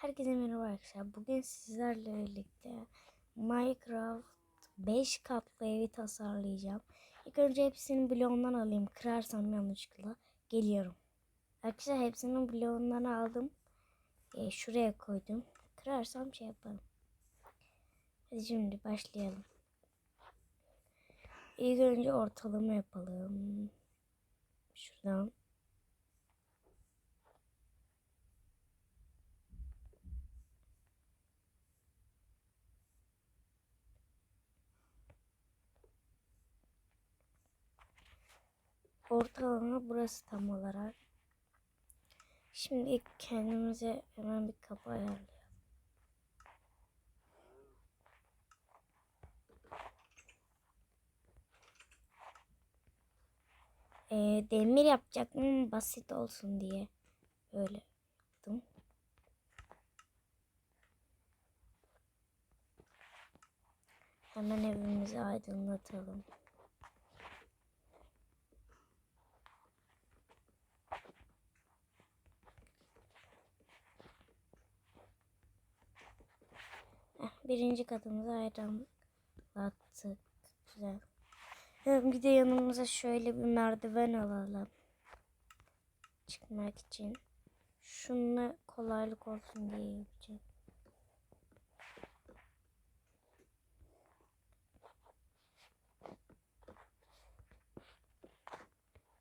Herkese merhaba arkadaşlar. Bugün sizlerle birlikte Minecraft 5 katlı evi tasarlayacağım. İlk önce hepsini bloğundan alayım. Kırarsam yanlışlıkla geliyorum. Arkadaşlar hepsinin bloğundan aldım. E, şuraya koydum. Kırarsam şey yaparım. Hadi şimdi başlayalım. İlk önce ortalama yapalım. Şuradan. Ortalama burası tam olarak. Şimdi kendimize hemen bir kapı ayarlayalım. Ee, demir yapacaktım basit olsun diye. Böyle yaptım. Hemen evimizi aydınlatalım. Birinci katımızı aydınlattık. Güzel. Hem Bir de yanımıza şöyle bir merdiven alalım. Çıkmak için. Şununla kolaylık olsun diye yapacağım.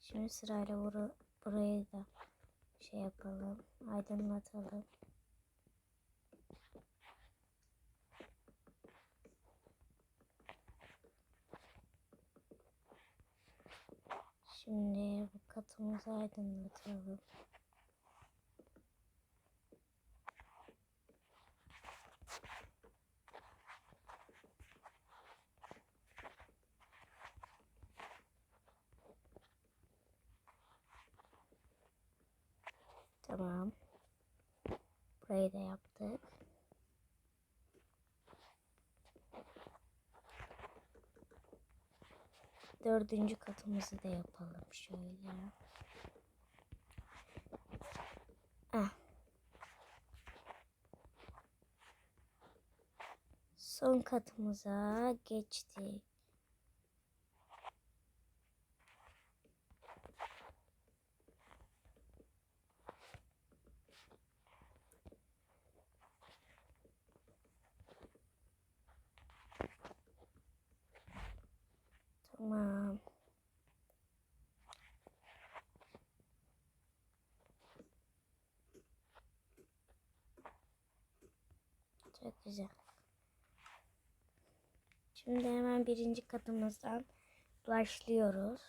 Şimdi sırayla bura, burayı da şey yapalım. Aydınlatalım. Şimdi bu katımızı aydınlatalım. Tamam. Burayı da yaptık. Dördüncü katımızı da yapalım şöyle. Ah. Son katımıza geçtik. Tamam. Çok güzel. Şimdi hemen birinci katımızdan başlıyoruz.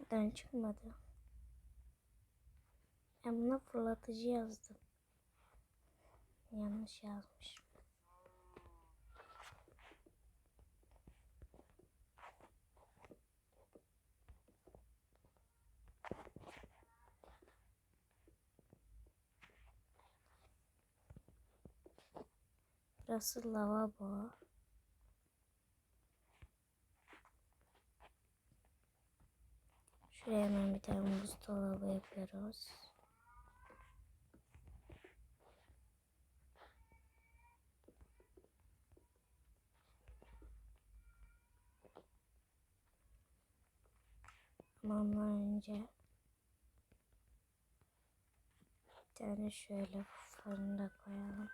Buradan çıkmadı. Ben buna fırlatıcı yazdım. Yanlış yazmış. Burası lavabo. Şuraya hemen bir tane buzdolabı yapıyoruz. Ama ondan önce bir tane şöyle fırında koyalım.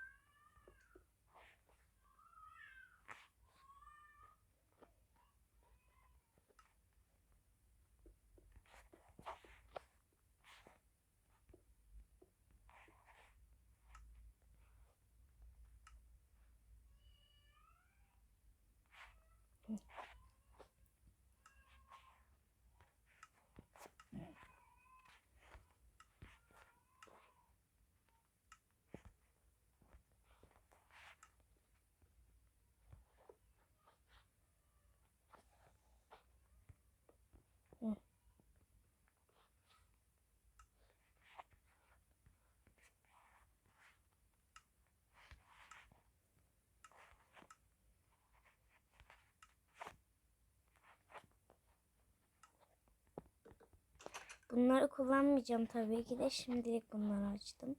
Bunları kullanmayacağım tabii ki de şimdilik bunları açtım.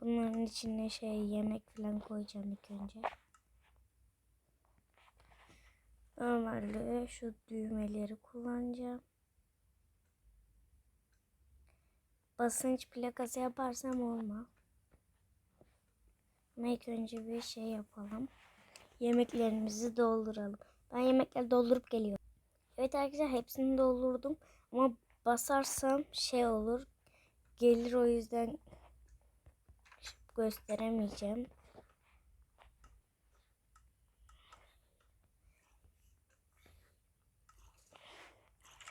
Bunların içine şey yemek falan koyacağım ilk önce. Normalde şu düğmeleri kullanacağım. Basınç plakası yaparsam olmaz. Ama ilk önce bir şey yapalım. Yemeklerimizi dolduralım. Ben yemekleri doldurup geliyorum. Evet arkadaşlar hepsini doldurdum. Ama basarsam şey olur. Gelir o yüzden gösteremeyeceğim.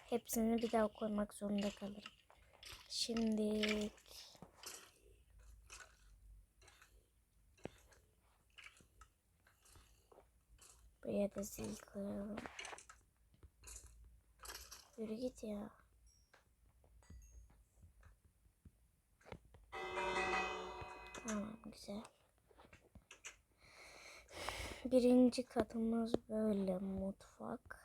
Hepsini bir daha koymak zorunda kalırım. Şimdi buraya da zil koyalım. Yürü git ya. Tamam güzel. Birinci katımız böyle mutfak.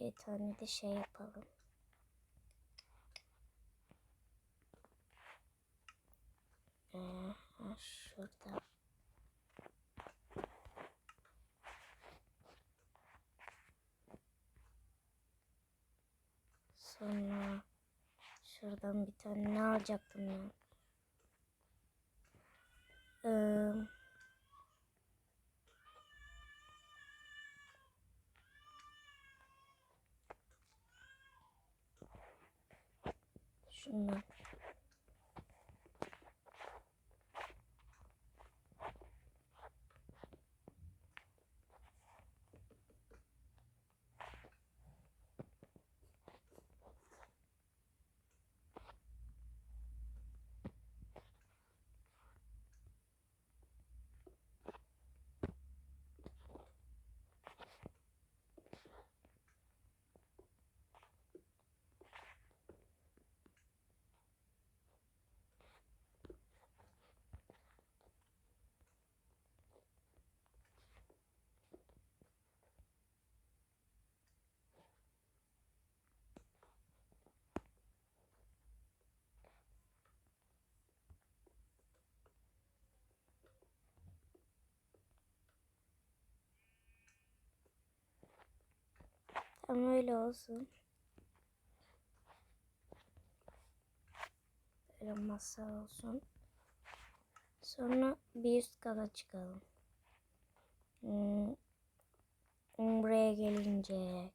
Bir tane de şey yapalım. Ee, ha, şurada. Sonra şuradan bir tane ne alacaktım ben? 嗯 Tamam öyle olsun. Böyle masa olsun. Sonra bir üst kata çıkalım. Hmm. Buraya gelince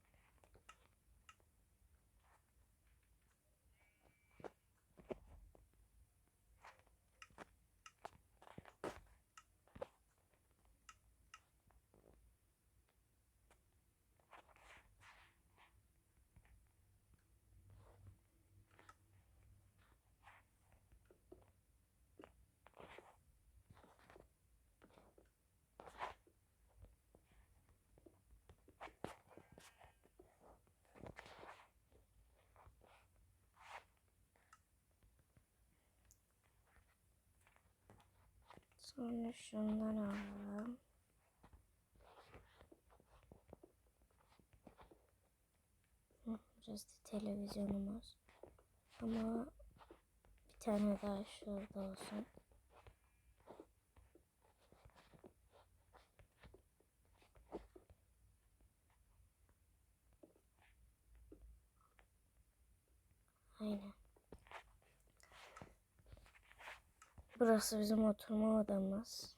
Sonra şundan alalım. Burası da televizyonumuz. Ama bir tane daha şurada olsun. Aynen. Burası bizim oturma odamız.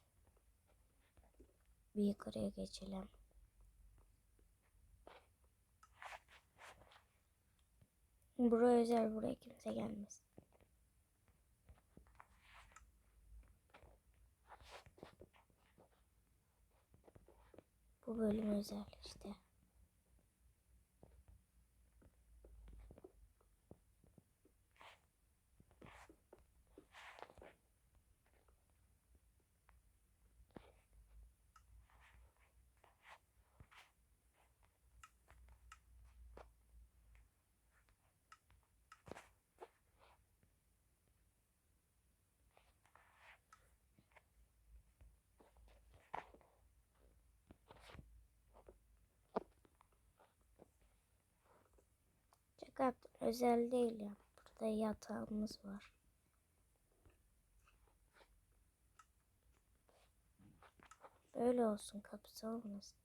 Bir yukarıya geçelim. Buraya özel, buraya kimse gelmez. Bu bölüm özel işte. Şaka. Özel değil ya. Burada yatağımız var. Böyle olsun kapısı olmasın.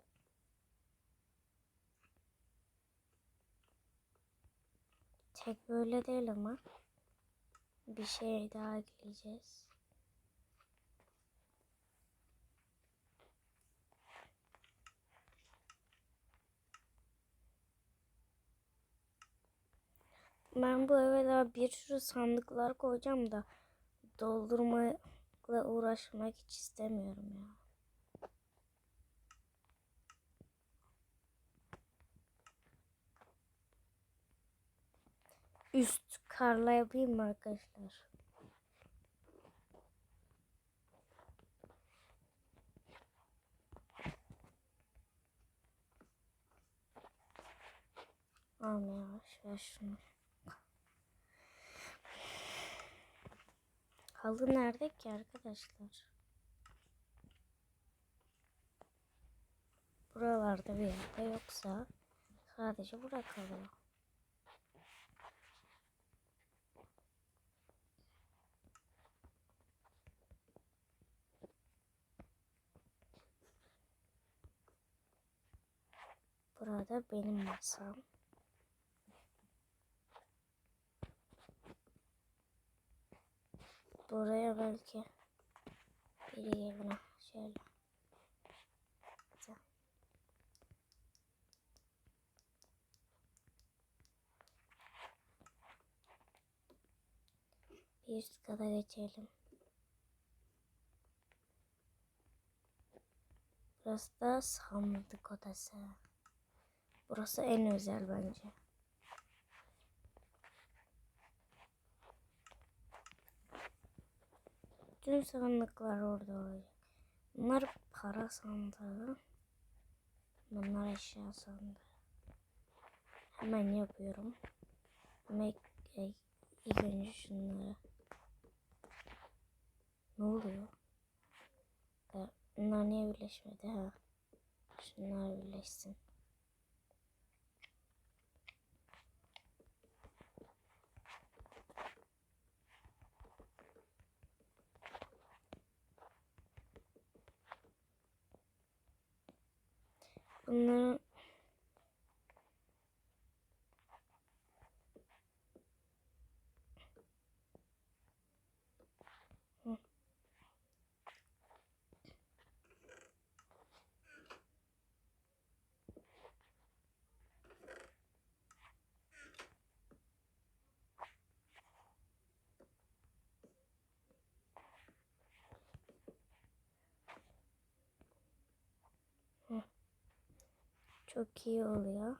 Tek böyle değil ama. Bir şey daha ekleyeceğiz. Ben bu eve daha bir sürü sandıklar koyacağım da doldurmakla uğraşmak hiç istemiyorum ya. Üst karla yapayım mı arkadaşlar? Tamam yavaş şunu. Halı nerede ki arkadaşlar? Buralarda bir yerde yoksa sadece bura kalıyor. Burada benim masam. Buraya belki biri gelir. Şöyle. Bir üst kata geçelim. Burası da sandık odası. Burası en özel bence. Tüm sandıklar orada olacak. Bunlar para sandığı. Bunlar eşya sandığı. Hemen yapıyorum. Make, e, ilk önce şunları. Ne oluyor? Bunlar niye birleşmedi ha? Şunlar birleşsin. 嗯 çok iyi oluyor.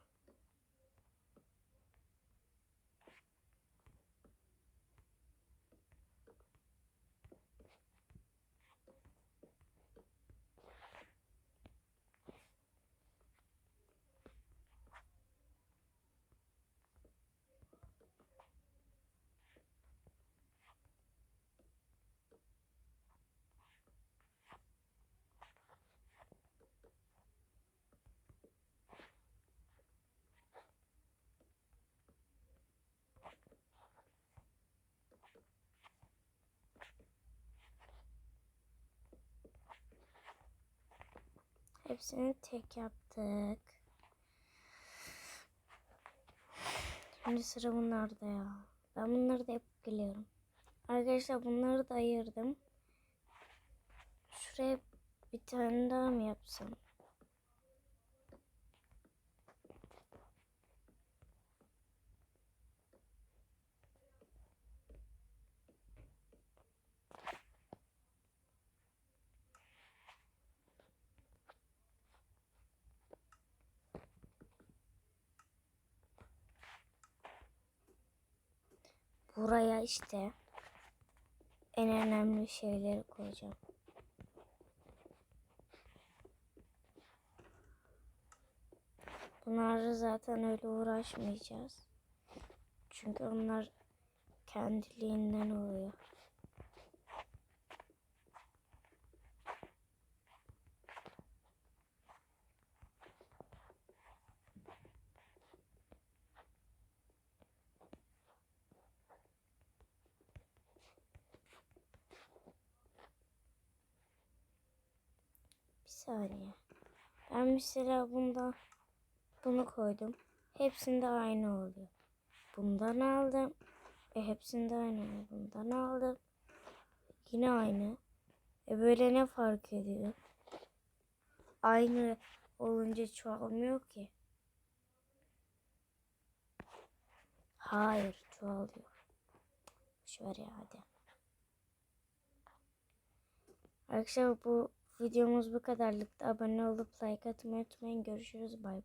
Hepsini tek yaptık. Şimdi sıra bunlarda ya. Ben bunları da yapıp geliyorum. Arkadaşlar bunları da ayırdım. Şuraya bir tane daha mı yapsam? Buraya işte en önemli şeyleri koyacağım. Bunlarla zaten öyle uğraşmayacağız. Çünkü onlar kendiliğinden oluyor. Saniye. Ben mesela bundan bunu koydum. Hepsinde aynı oluyor. Bundan aldım. E hepsinde aynı oluyor. Bundan aldım. Yine aynı. E böyle ne fark ediyor? Aynı olunca çoğalmıyor ki. Hayır çoğalıyor. Ya hadi. Arkadaşlar bu videomuz bu kadarlıktı. Abone olup like atmayı unutmayın. Görüşürüz. Bay bay.